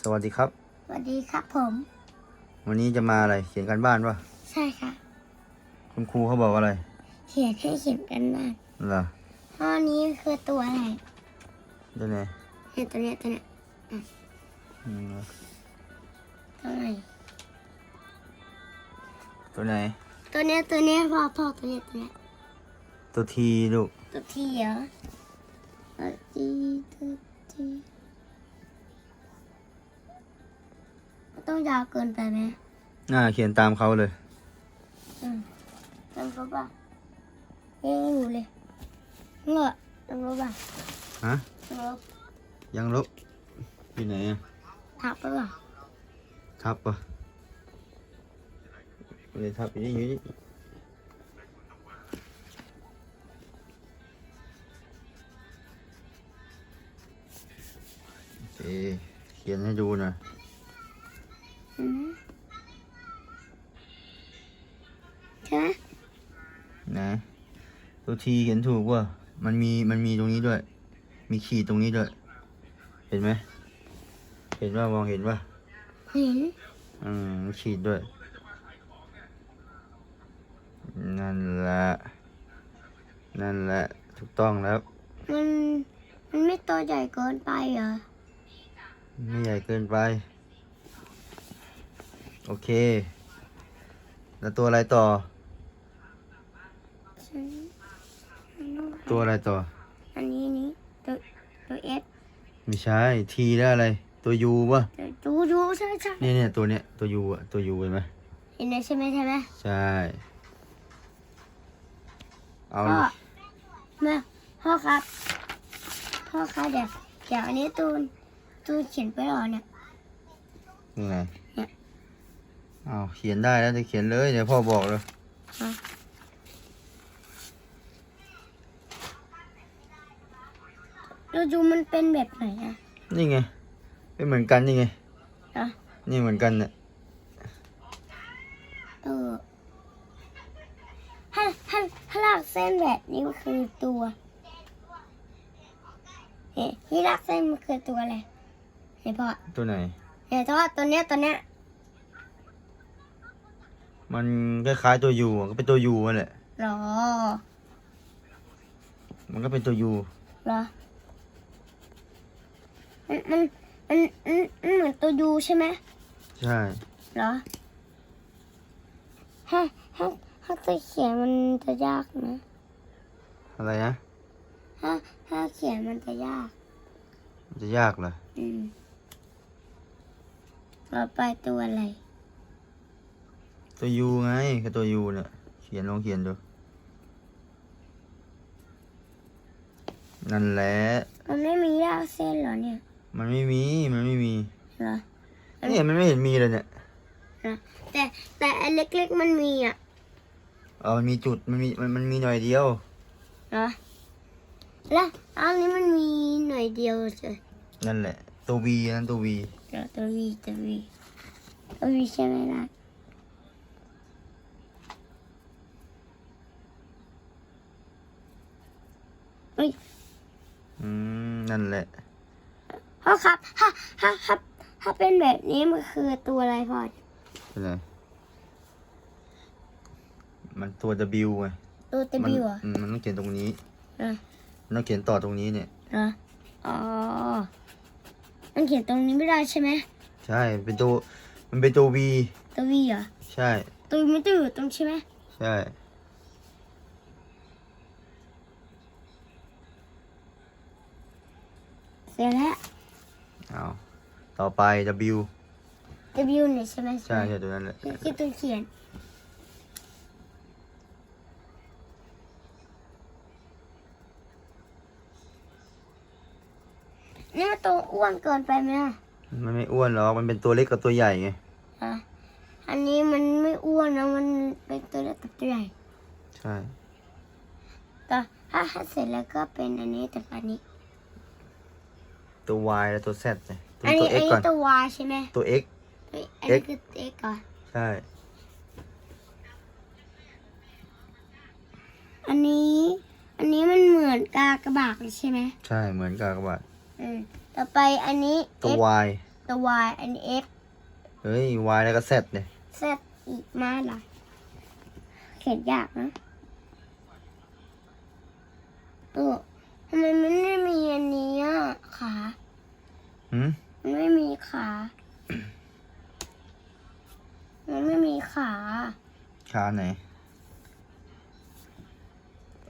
สวัสดีครับ สวัสดีครับผม วันนี้จะมาอะไร เขียนการบ้านปะใช่ค่ะ คุณครูเขาบอกอะไร เขียนให้เขียนกันบ้านเหรอข้อนี้คือตัวอะไรตัวไหนเนี่ยตัวเนี้ยตัวเนี้ยอืมตัวไหนตัวไหน ตัวเนี้ยตัวเนี้ยพอพอตัวเนี้ยตัวเนี้ยตัวทีลูกตัวทีเหรอตัวทีตัวที ต้องยาวเกินไปไหมน่า เขียนตามเขาเลย อืมต้องรู้ป่ะยังไม่รู้เลยเหรอต้องรู้ป่ะฮะต้องรู้ยังลบอยู่ไหนอะทับป่ะทับปะไม่ได้ทับอยู่นี่อยู่นี่โอเคเขียนให้ดูหน่อย ตัวทีเขียนถูกว่า มันมีมันมีตรงนี้ด้วย มีขีดตรงนี้ด้วย เห็นไหม เห็นว่ามองเห็นว่าเห็นอืมมีขีดด้วย นั่นแหละ นั่นแหละ ถูกต้องแล้ว มันมันไม่ตัวใหญ่เกินไปเหรอ ไม่ใหญ่เกินไป โอเค แล้วตัวอะไรต่อ ฉัน ตัวอะไรต่อ อันนี้นี้ตัวตัวเอสไม่ใช่ทีแล้วอะไร ตัวยูวะตัวดูดูใช่ใช่เนี่ยเนี่ยตัวเนี้ยตัวยูอะตัวยูเห็นไหมเห็นไหมใช่ไหมใช่ไหมใช่เอาพ่อดิแม่พ่อครับพ่อครับเดี๋ยวเดี๋ยวอันนี้ตูนตูนเขียนไปหรอเนี่ยนี่ไงเนี่ยเอาเขียนได้แล้วจะเขียนเลยเดี๋ยวพ่อบอกเลย ดูดูมันเป็นแบบไหนอะนี่ไง เป็นเหมือนกันนี่ไงอะนี่เหมือนกันเนี่ยเออถ้าถ้าถ้าลากเส้นแบบนี้มันคือตัวเฮ้ที่ลากเส้นมันคือตัวอะไรเห็นพ่อตัวไหนเห็นตัวตัวเนี้ยตัวเนี้ยมันคล้ายๆตัวยูอะก็เป็นตัวยูนั่นแหละหรอมันก็เป็นตัวยูเหรอ มันมันมันมันมันเหมือนตัวยูใช่ไหมใช่เหรอถ้าถ้าถ้าจะเขียนมันจะยากนะอะไรนะถ้าถ้าเขียนมันจะยากมันจะยากเหรออืมต่อไปตัวอะไร ตัวยูไงคือตัวยูเนี่ยเขียนลองเขียนดูนั่นแหละมันไม่มีรากเส้นเหรอเนี่ย มันไม่มี มันไม่มีเหรอเนี่ยมันไม่เห็นมีเลยเนี่ยนะแต่แต่อันเล็กๆมันมีอะเออมันมีจุด มันมี มันมันมีหน่อยเดียวเหรอแล้วอันนี้มันมีหน่อยเดียวเฉยนั่นแหละ ตัววีนั่นตัววีเดี๋ยวตัววีตัววีตัววีใช่ไหมล่ะอืม นั่นแหละ พ่อครับถ้าถ้าถ้าถ้าเป็นแบบนี้มันคือตัวอะไรพ่อเป็นไงมันตัว W ไงตัวตะมับิวเหรออืมมันต้องเขียนตรงนี้อะมันต้องเขียนต่อตรงนี้เนี่ย เหรออ๋อมันเขียนตรงนี้ไม่ได้ใช่ไหมใช่เป็นตัวมันเป็นตัว V ตัววีเหรอใช่ ตัววีไม่ต้องอยู่ตรงใช่ไหมใช่ เสร็จแล้ว เอาต่อไป W ตะบิวเนี่ยใช่ไหมใช่ใช่ตัวนั้นแหละที่ตัวเขียนนี่มันตัวอ้วนเกินไปไหมอะมันไม่อ้วนหรอก มันเป็นตัวเล็กกับตัวใหญ่ไง อะอันนี้มันไม่อ้วนนะมันเป็นตัวเล็กกับตัวใหญ่ใช่ แต่ถ้าถ้าเสร็จแล้วก็เป็นอันนี้แต่อันนี้ ตัว Y และตัว Z เลยตัวอันตันี้วอัน X นี้ก่อนตัว Y ใช่ไหมตัว X อันนี้ X คือ X ก่อน ใช่ อันนี้ อันนี้มันเหมือนกากระบากเลยใช่ไหมใช่เหมือนกับกระบาดอืมต่อไปอันนี้ ตัว X Y ตัว Y อันนี้ X เฮ้ยวายแล้วก็แซดเนี่ย Z อีกมาล่ะเขียนยากนะเออทำ ไมมันไม่มีอันนี้อะขาหืมมันไม่มีขา มันไม่มีขาชาไหน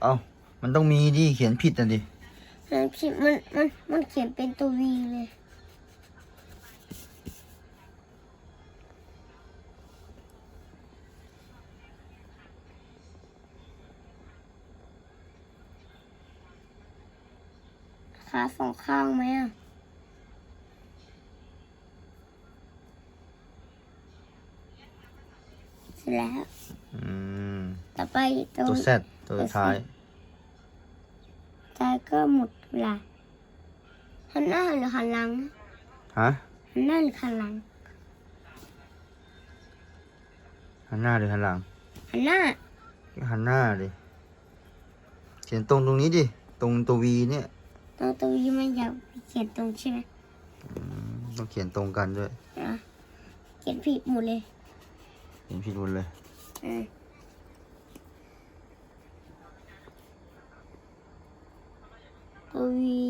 เอ้ามันต้องมีดิ เขียนผิดน่ะดิ มันเขียนมันมันมันเขียนเป็นตัว V เลย ขาสองข้างไหมอะเสร็จแล้ว อืม ต่อไปตรงตัวแซดตัวสุดท้ายใจก็หมดเวลาหันหน้าหรือหันหลังฮะหันหน้าหรือหันหลังหันหน้าหรือหันหลัง หันหน้า หันหน้าดิเขียนตรงตรงนี้ดิ ตรงตัววีเนี่ย ตรงตัวนี้มันอยากเขียนตรงใช่ไหมอืมต้องเขียนตรงกันด้วยอะเขียนผิดหมดเลยเขียนผิดหมดเลยอะตัววี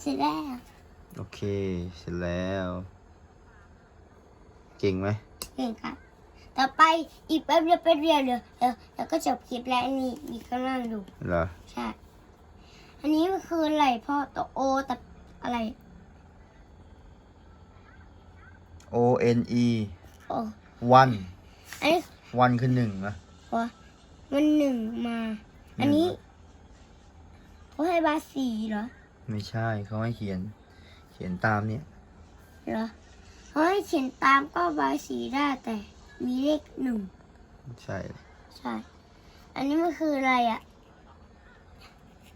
เสร็จแล้ว โอเค เสร็จแล้ว เก่งไหมเก่งครับ ต่อไปอีกแป๊บเดียวแป๊บเดียวเดี๋ยวเดี๋ยวแล้วก็จบคลิปแล้วอันนี้มีข้างล่างดูเหรอใช่อันนี้มันคืออะไรพ่อตัวโอแต่อะไร O N E โอ้ one อันนี้ one คือหนึ่งนะวะมันหนึ่งมา อันนี้เขาให้บาสีเหรอไม่ใช่เขาให้เขียน เขียนตามเนี่ยเหรอเขาให้เขียนตามก็บาสีได้แต่ มีเลขหนึ่งใช่ใช่ อันนี้มันคืออะไรอะ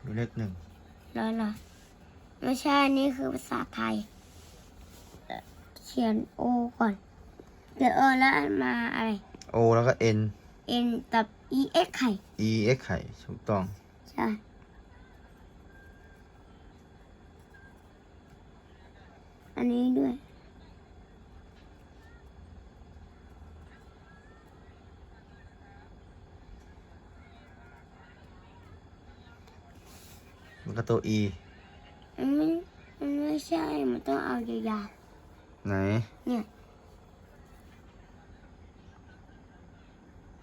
มีเลขหนึ่งเหรอเหรอไม่ใช่อันนี้คือภาษาไทยเอ่อเขียนโอก่อนเดี๋ยวเออแล้วมาอะไร โอแล้วก็ N N กับ E X ไข่ E X ไข่ถูกต้อง ใช่อันนี้ด้วย มันก็ตัว E มันไม่มันไม่ใช่ มันต้องเอายาวไหนๆเนี่ย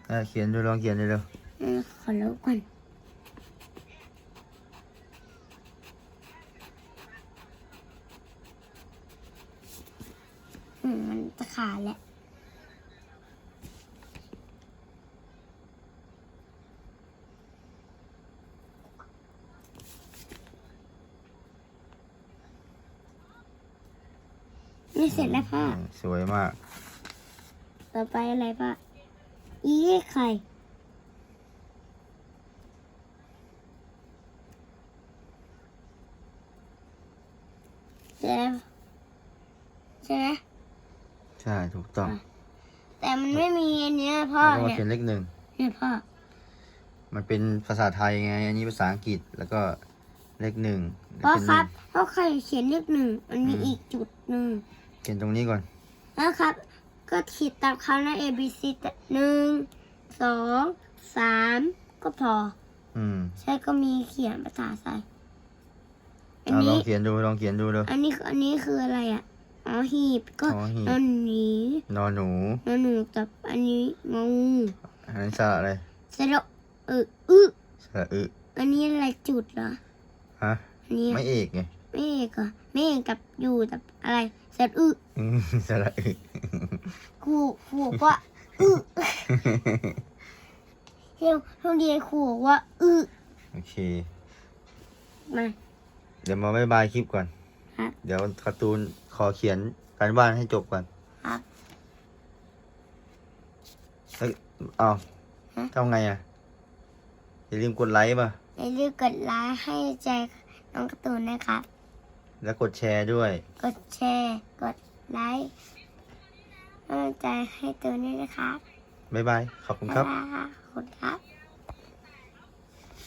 อะเขียนดูลองเขียนดูเร็วอืมขอลบก่อนอืมมันจะขาดแล้ว นี่เสร็จแล้วพ่อ อืมสวยมาก ต่อไปอะไรพ่อ อีไข่ เสร็จแล้วใช่ไหมใช่ถูกต้องแต่มันไม่มีอันเนี้ยพ่อแล้วก็มาเนี่ยเขียนเลขหนึ่ง เนี่ยพ่อ มันเป็นภาษาไทยไง อันนี้ภาษาอังกฤษ แล้วก็เลขหนึ่งพ่อเป็นครับพ่อใครเขียนเลขหนึ่ง มันมีอีกจุดหนึ่ง เขียนตรงนี้ก่อนนะครับ ก็ขีดตามเขานะ A B C แต่หนึ่งสองสามก็พอ อืมใช่ก็มีเขียนภาษาไทยอันเอาลอนี้งเขียนดูลองเขียนดูเร็วอันนี้อันนี้คืออะไรอะอ๋อหีบก็อ๋อหีบ นอนหนีนอนหนูนอนหนูกับอันนี้งองูอันนี้สระอะไรสระเอออึสระอึอันนี้อะไรจุดเหรอฮะอันนี้ไม่เอกไง เมฆเหรอเมฆกับอยู่กับอะไร สระอึอืมสระอึครูครูบอกว่าอึเที่ยวโรงเรียนครูบอกว่าอึโอเค มา เดี๋ยวมาบายบายคลิปก่อน ครับ เดี๋ยวการ์ตูนขอเขียนการบ้านให้จบก่อนครับแล้วอ้าวฮะ ทำไงอะ อย่าลืมกดไลค์ป่ะ อย่าลืมกดไลค์ให้ใจน้องการ์ตูนนะครับ แล้วกดแชร์ด้วย กดแชร์ กดไลค์ให้ใจให้ตัวนี้นะครับบ๊ายบาย ขอบคุณครับบ๊ายบายขอบคุณครับ